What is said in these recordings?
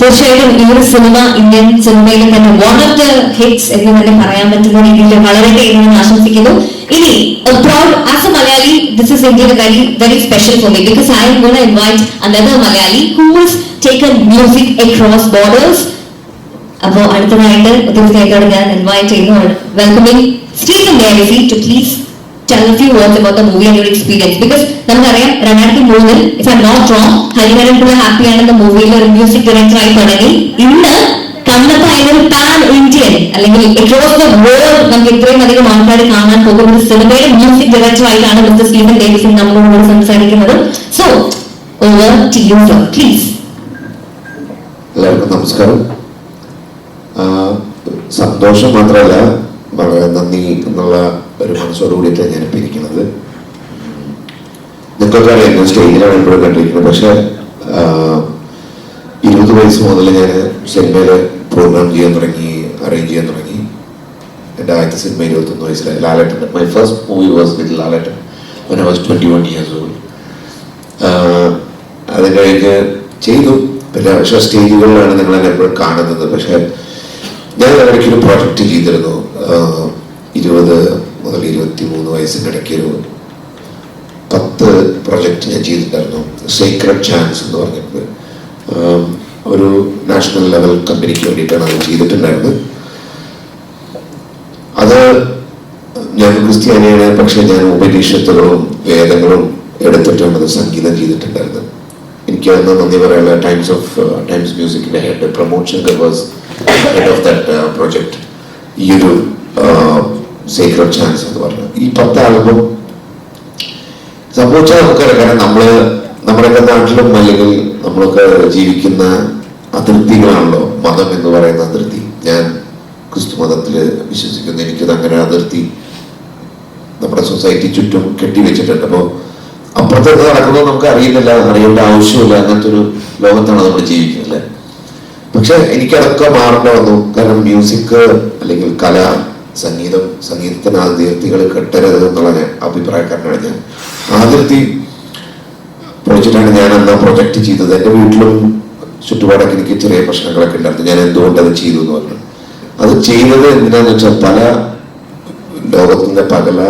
തീർച്ചയായിട്ടും ഈ ഒരു സിനിമ ഇന്ത്യൻ സിനിമയിൽ തന്നെ വൺ ഓഫ് ദ ഹിറ്റ്സ് എന്ന് തന്നെ പറയാൻ പറ്റുന്ന രീതിയിൽ വളരട്ടെ എന്ന് ആശംസിക്കുന്നു. ഇനി proud as a Malayali this is Indian very very special for me because I'm gonna invite another Malayali who's taken music across borders അപ്പോ അടുത്തതായിട്ട് തീർച്ചയായിട്ടും ഞാൻ ഇൻവൈറ്റ് ചെയ്യുന്നു Stephen Devassy to please a few words about the movie and your experience because നമുക്കറിയാം രണ്ടായിരത്തി മൂന്നിൽ if I not wrong Hariharan Pillai happy എന്ന മൂവിയിൽ ഒരു മ്യൂസിക് ഡയറക്ടറായി തുടങ്ങി. ഇന്ന് കണ്ണപ്പ അതിനൊരു പാൻ ഇന്ത്യൻ അല്ലെങ്കിൽ അക്രോസ് ദ വേൾഡ് നമുക്ക് ഇത്രയും അധികം ആൾക്കാർ കാണാൻ പോകുന്ന ഒരു സിനിമയുടെ മ്യൂസിക് ഡയറക്ടറായിട്ടാണ് മിസ്റ്റർ സ്റ്റീവൻ ഡേവിസിൻ നമ്മളോട് സംസാരിക്കുന്നത്. So over to you please എല്ലാവർക്കും നമസ്കാരം. സന്തോഷം മാത്രമല്ല വളരെ നന്ദി എന്നുള്ള ഒരു മനസ്സോടുകൂടി ഇപ്പം ഇരിക്കുന്നത്? നിങ്ങൾക്കൊക്കെ ഞാൻ സ്റ്റേജിലാണ് എപ്പോഴും കണ്ടിരിക്കുന്നത് പക്ഷെ ഇരുപത് വയസ്സ് മുതൽ ഞാൻ സിനിമയിൽ പ്രോഗ്രാം ചെയ്യാൻ തുടങ്ങി അറേഞ്ച് ചെയ്യാൻ തുടങ്ങി. എന്റെ ആദ്യത്തെ സിനിമ ഇരുപത്തൊന്ന് വയസ്സിലായി. Lalettan. My first movie was with Lalettan when I was 21 years അത് കഴിഞ്ഞ് ചെയ്തു. പിന്നെ പക്ഷേ സ്റ്റേജുകളിലാണ് നിങ്ങൾ എന്നെ എപ്പോഴും കാണുന്നത്. പക്ഷേ ഞാൻ ഇടയ്ക്ക് ഒരു പ്രൊജക്റ്റ് ചെയ്തിരുന്നു. ഇരുപത് മുതൽ ഇരുപത്തി മൂന്ന് ഒരു പത്ത് പ്രൊജക്റ്റ് ഞാൻ ചെയ്തിട്ടുണ്ടായിരുന്നു. സീക്രട്ട് ചാൻസ് എന്ന് പറഞ്ഞിട്ട്. ഒരു നാഷണൽ ലെവൽ കമ്പനിക്ക് വേണ്ടിയിട്ടാണ് അത് ചെയ്തിട്ടുണ്ടായിരുന്നത്. അത് ഞാൻ ക്രിസ്ത്യാനിയാണ് പക്ഷെ ഞാൻ ഉപനിഷത്തുകളും വേദങ്ങളും എടുത്തിട്ടാണ് അത് സംഗീതം ചെയ്തിട്ടുണ്ടായിരുന്നത്. എനിക്ക് അന്ന് നന്ദി പറയാനുള്ള Times of Times മ്യൂസിക്കിന്റെ head Shankar was head of that project ഈ ഒരു സീക്രട്ട് ചാൻസ് എന്ന് പറഞ്ഞു. ഈ പത്ത് സംഭവിച്ചാൽ നമുക്കറിയാം കാരണം നമ്മൾ നമ്മുടെയൊക്കെ നാട്ടിലും അല്ലെങ്കിൽ നമ്മളൊക്കെ ജീവിക്കുന്ന അതിർത്തികളാണല്ലോ മതം എന്ന് പറയുന്ന അതിർത്തി. ഞാൻ ക്രിസ്തു മതത്തിൽ വിശ്വസിക്കുന്ന. എനിക്കത് അങ്ങനെ അതിർത്തി നമ്മുടെ സൊസൈറ്റി ചുറ്റും കെട്ടിവെച്ചിട്ടുണ്ട്. അപ്പോൾ അപ്പുറത്തേക്ക് നടക്കുന്നത് നമുക്ക് അറിയുന്നില്ല. അറിയേണ്ട ആവശ്യമില്ല. അങ്ങനത്തെ ഒരു ലോകത്താണ് നമ്മൾ ജീവിക്കുന്നത് പക്ഷെ എനിക്കതൊക്കെ മാറേണ്ട വന്നു കാരണം മ്യൂസിക് അല്ലെങ്കിൽ കല സംഗീതം സംഗീതത്തിന് അതിർത്തികൾ കെട്ടരുത് എന്നുള്ള അഭിപ്രായക്കാരനാണ് ഞാൻ. അതിർത്തി പൊളിച്ചിട്ടാണ് ഞാൻ അന്ന് പ്രൊജക്റ്റ് ചെയ്തത്. എന്റെ വീട്ടിലും ചുറ്റുപാടൊക്കെ എനിക്ക് ചെറിയ പ്രശ്നങ്ങളൊക്കെ ഉണ്ടായിരുന്നു. ഞാൻ എന്തുകൊണ്ട് അത് ചെയ്തു എന്ന് പറഞ്ഞു. അത് ചെയ്തത് എന്തിനാന്ന് വെച്ചാൽ പല ലോകത്തിന്റെ പകല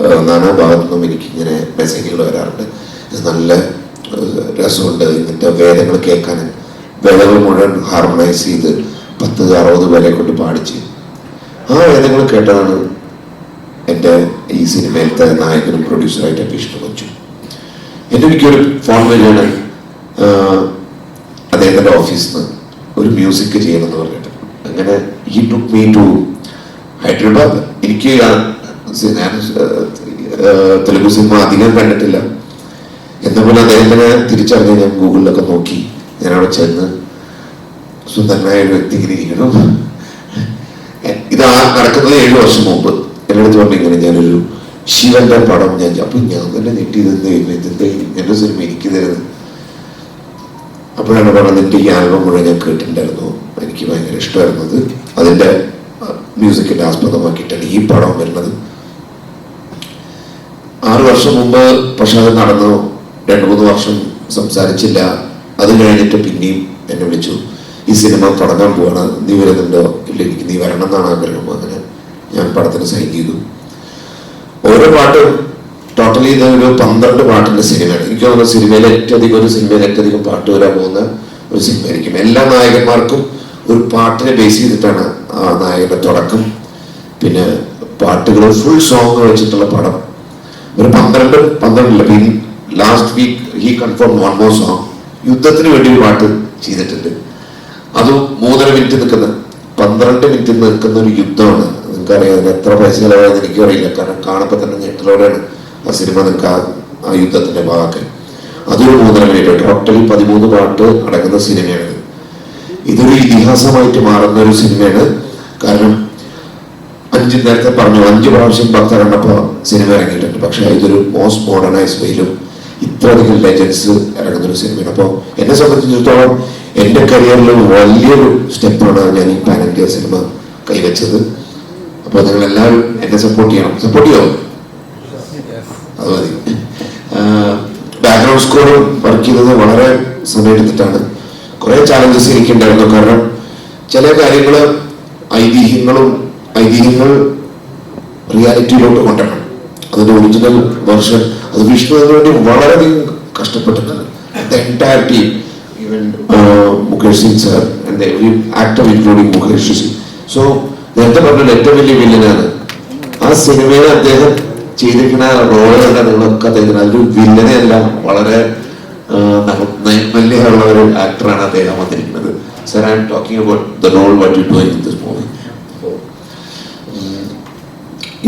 നാനാ ഭാഗത്തു നിന്നും എനിക്ക് ഇങ്ങനെ മെസ്സേജുകൾ വരാറുണ്ട്. ഇത് നല്ല രസമുണ്ട്. ഇതിന്റെ വേദങ്ങൾ കേൾക്കാൻ വേദങ്ങൾ മുഴുവൻ ഹാർമണൈസ് ചെയ്ത് പത്ത് അറുപത് പേരെ കൊണ്ട് പാടിച്ച് ആ വേദങ്ങൾ കേട്ടതാണ് എന്റെ ഈ സിനിമയിലത്തെ നായകനും പ്രൊഡ്യൂസറായിട്ട് എന്റെ ഇഷ്ടം ഇഷ്ടപ്പെട്ടു. എന്റെ എനിക്കൊരു ഫോൺ വഴിയാണ് അദ്ദേഹത്തിന്റെ ഓഫീസിൽ നിന്ന് ഒരു മ്യൂസിക് ചെയ്യണമെന്ന് പറഞ്ഞിട്ട്. അങ്ങനെ ഈ ടുക്ക് മീ ടു ഹൈദരാബാദ് എനിക്ക് ഞാൻ തെലുഗു സിനിമ അധികം കണ്ടിട്ടില്ല. എന്ന പോലെ അദ്ദേഹത്തിനെ തിരിച്ചറിഞ്ഞ് ഞാൻ ഗൂഗിളിലൊക്കെ നോക്കി ഞാൻ അവിടെ ചെന്ന് സുന്ദരനായ ഒരു വ്യക്തി ഇങ്ങനെ ഇരിക്കണം ഇത് ആ നടക്കുന്നത് ഏഴ് വർഷം മുമ്പ്. എന്റെ അടുത്ത് പറഞ്ഞു ഇങ്ങനെ ഞാനൊരു ശിവന്റെ പടം ഞാൻ അപ്പൊ ഞാൻ തന്നെ ഞെട്ടി ഇതെന്ത് എന്റെ സിനിമ എനിക്ക് തരുന്നത്? അപ്പോഴാണ് പറഞ്ഞത് എന്റെ ഈ ആൽബം മുഴുവൻ ഞാൻ കേട്ടിട്ടുണ്ടായിരുന്നു. എനിക്ക് ഭയങ്കര ഇഷ്ടമായിരുന്നത് അതിന്റെ മ്യൂസിക്കിന്റെ ആസ്പദമാക്കിയിട്ടാണ് ഈ പടം വരുന്നത്. ആറ് വർഷം മുമ്പ് പക്ഷെ അത് നടന്നു. രണ്ട് മൂന്ന് വർഷം സംസാരിച്ചില്ല. അത് കഴിഞ്ഞിട്ട് പിന്നെയും എന്നെ വിളിച്ചു. ഈ സിനിമ തുടങ്ങാൻ പോവാണ്. നീ വരുന്നുണ്ടോ? ഇല്ല എനിക്ക് നീ വരണം എന്നാണ് ആഗ്രഹം. അങ്ങനെ ഞാൻ പടത്തിന് സൈൻ ചെയ്തു. ഓരോ പാട്ടും ടോട്ടലി ഇത് ഒരു പന്ത്രണ്ട് പാട്ടിന്റെ സിനിമയാണ്. എനിക്ക് തോന്നുന്നു സിനിമയിൽ ഏറ്റവും അധികം ഒരു സിനിമയിൽ ഏറ്റവും അധികം പാട്ട് വരാൻ പോകുന്ന ഒരു സിനിമയായിരിക്കും. എല്ലാ നായകന്മാർക്കും ഒരു പാട്ടിനെ ബേസ് ചെയ്തിട്ടാണ് ആ നായകന്റെ തുടക്കം. പിന്നെ പാട്ടുകൾ ഫുൾ സോങ് വെച്ചിട്ടുള്ള പടം. ഒരു പന്ത്രണ്ട് പന്ത്രണ്ടില്ല പിന്നെ last week he confirm one more song യുദ്ധത്തിന് വേണ്ടി ഒരു പാട്ട് ചെയ്തിട്ടുണ്ട്. അതും മൂന്നര മിനിറ്റ് നിൽക്കുന്ന പന്ത്രണ്ട് മിനിറ്റ് നിൽക്കുന്ന ഒരു യുദ്ധമാണ്. നിങ്ങൾക്കറിയാം അതിന് എത്ര പൈസ ചിലവായെന്ന് എനിക്കും അറിയില്ല കാരണം കാണുമ്പോൾ തന്നെ ഞെട്ടലോടെയാണ് ആ സിനിമ നിങ്ങൾക്ക് ആ യുദ്ധത്തിന്റെ ഭാഗമൊക്കെ അതൊരു മൂന്നര മിനിറ്റ് ടോട്ടലി പതിമൂന്ന് പാട്ട് അടങ്ങുന്ന സിനിമയാണ് ഇതൊരു ഇതിഹാസമായിട്ട് മാറുന്ന ഒരു സിനിമയാണ്. കാരണം അഞ്ച് നേരത്തെ പറഞ്ഞു അഞ്ച് പ്രാവശ്യം ഭക്ത കണ്ടപ്പോൾ സിനിമ ഇറങ്ങിയിട്ടുണ്ട്. പക്ഷെ ഇതൊരു മോസ്റ്റ് മോഡേണൈസ് വെയിലും ഇത്രയധികം ലെജൻസ് ഇറങ്ങുന്ന ഒരു സിനിമയാണ്. അപ്പോൾ എന്നെ സംബന്ധിച്ചിടത്തോളം എന്റെ കരിയറിൽ വലിയൊരു സ്റ്റെപ്പാണ് ഞാൻ ഈ പാൻ ഇന്ത്യ സിനിമ കൈവച്ചത്. അപ്പോൾ നിങ്ങൾ എല്ലാവരും എന്നെ സപ്പോർട്ട് ചെയ്യണം. സപ്പോർട്ട് ചെയ്യോ? അത് മതി. ബാക്ക്ഗ്രൗണ്ട് സ്കോറും വർക്ക് ചെയ്തത് വളരെ സമയമെടുത്തിട്ടാണ് കുറേ ചാലഞ്ചസ് എനിക്കുണ്ടായിരുന്നു. കാരണം ചില കാര്യങ്ങൾ ഐതിഹ്യങ്ങളും ഐതിഹ്യങ്ങൾ റിയാലിറ്റിയിലോട്ട് കൊണ്ടുവരണം. അതിന്റെ ഒറിജിനൽ വെർഷൻ അത് വിഷ്ണു അതിനുവേണ്ടി വളരെയധികം കഷ്ടപ്പെട്ടിട്ടുണ്ട്. Entire team even Mukesh Singh sir and every actor including Mukesh Singh. So നേരത്തെ പറഞ്ഞ ഏറ്റവും വലിയ വില്ലനാണ് ആ സിനിമയിൽ അദ്ദേഹം ചെയ്തിരിക്കുന്ന റോൾ കണ്ട നിങ്ങളൊക്കെ അദ്ദേഹത്തിന് അതൊരു വില്ലനെയല്ല വളരെ നൈർമല്യമുള്ള ഒരു ആക്ടറാണ് അദ്ദേഹം വന്നിരിക്കുന്നത്. Sir I'm talking about the role what you do in this movie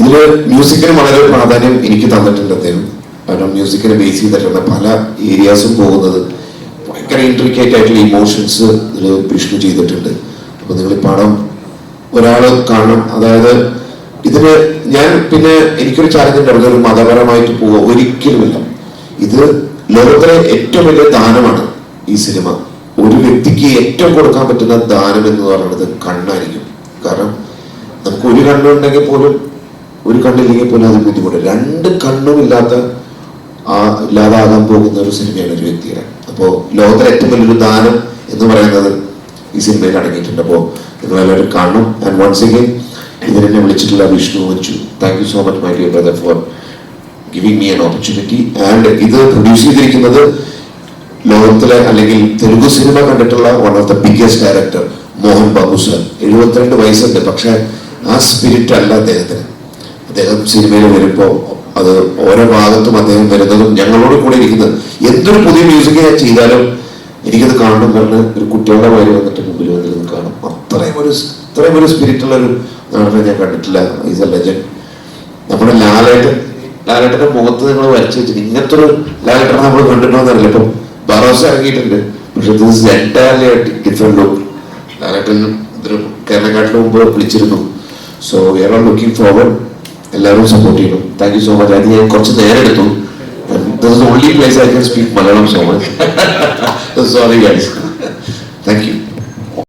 ഇതിൽ മ്യൂസിക്കിന് വളരെ പ്രാധാന്യം എനിക്ക് തന്നിട്ടുണ്ട് അദ്ദേഹം. കാരണം മ്യൂസിക്കിനെ ബേസ് ചെയ്തിട്ടുള്ള പല ഏരിയാസും പോകുന്നത് ഭയങ്കര ഇൻട്രിക്കേറ്റ് ആയിട്ടുള്ള ഇമോഷൻസ് ഇതിൽ വിഷ്ണു ചെയ്തിട്ടുണ്ട്. അപ്പൊ നിങ്ങൾ ഈ പടം ഒരാൾ കാണണം. അതായത് ഇതിന് ഞാൻ പിന്നെ എനിക്കൊരു ചാലഞ്ച് ഉണ്ടായിരുന്നു ഒരു മതപരമായിട്ട് പോവുക ഒരിക്കലുമില്ല ഇത് ലോകത്തിലെ ഏറ്റവും വലിയ ദാനമാണ് ഈ സിനിമ. ഒരു വ്യക്തിക്ക് ഏറ്റവും കൊടുക്കാൻ പറ്റുന്ന ദാനം എന്ന് പറയുന്നത് കണ്ണായിരിക്കും. കാരണം നമുക്ക് ഒരു കണ്ണുണ്ടെങ്കിൽ പോലും ഒരു കണ്ണില്ലെങ്കിൽ പോലും അത് ബുദ്ധിമുട്ട്. രണ്ട് കണ്ണും ഇല്ലാത്ത ആ ഇല്ലാതാകാൻ പോകുന്ന ഒരു സിനിമയാണ് ഒരു വ്യക്തിയുടെ. അപ്പോൾ ലോകത്തിലെ ഏറ്റവും വലിയൊരു ദാനം എന്ന് പറയുന്നത് ഈ സിനിമയിൽ അടങ്ങിയിട്ടുണ്ട്. അപ്പോൾ നിങ്ങളെല്ലാവരും കാണണം. ആൻഡ് വൺസ് അഗൈൻ ഇതിനെ വിളിച്ചിട്ടുള്ള വിഷ്ണു വച്ചു. Thank you so much my dear brother for giving me an opportunity and ഇത് പ്രൊഡ്യൂസ് ചെയ്തിരിക്കുന്നത് ലോകത്തിലെ അല്ലെങ്കിൽ തെലുഗു സിനിമ കണ്ടിട്ടുള്ള one of the biggest director Mohan Babu sir എഴുപത്തിരണ്ട് വയസ്സുണ്ട്. പക്ഷേ ആ സ്പിരിറ്റ് അല്ല അദ്ദേഹത്തിന്. അദ്ദേഹം സിനിമയിൽ വരുമ്പോൾ അത് ഓരോ ഭാഗത്തും അദ്ദേഹം വരുന്നതും ഞങ്ങളോട് കൂടെ ഇരിക്കുന്നത്. എന്തൊരു പുതിയ മ്യൂസിക് ഞാൻ ചെയ്താലും എനിക്കത് കാണണം പറഞ്ഞ് ഒരു കുട്ടികളുടെ പേര് വന്നിട്ട് മുമ്പിൽ വന്നിരുന്ന് കാണും. അത്രയും ഒരു ഇത്രയും ഒരു സ്പിരിറ്റുള്ള ഒരു നടനെ ഞാൻ കണ്ടിട്ടില്ല. ഈസ് എ ലെജൻഡ് നമ്മുടെ ലാലേട്ടൻ ലാലേട്ടന്റെ മുഖത്ത് നിങ്ങൾ വരച്ചു വെച്ചിട്ട് ഇങ്ങനത്തെ ഒരു ലാലേട്ടനെ നമ്മൾ കണ്ടിട്ടുണ്ടോന്നറിയില്ല. ഇപ്പം ബറോസ് ഇറങ്ങിയിട്ടുണ്ട്. പക്ഷെ this entirely different look Lalettan ഇതിന് കേരളക്കാട്ടിന് മുമ്പ് വിളിച്ചിരുന്നു. So we are looking forward എല്ലാവരും സപ്പോർട്ട് ചെയ്യണം താങ്ക് യു സോ മച്ച് അത് ഞാൻ കുറച്ച് നേരം എടുത്തു. This only place I can speak Malayalam so much sorry guys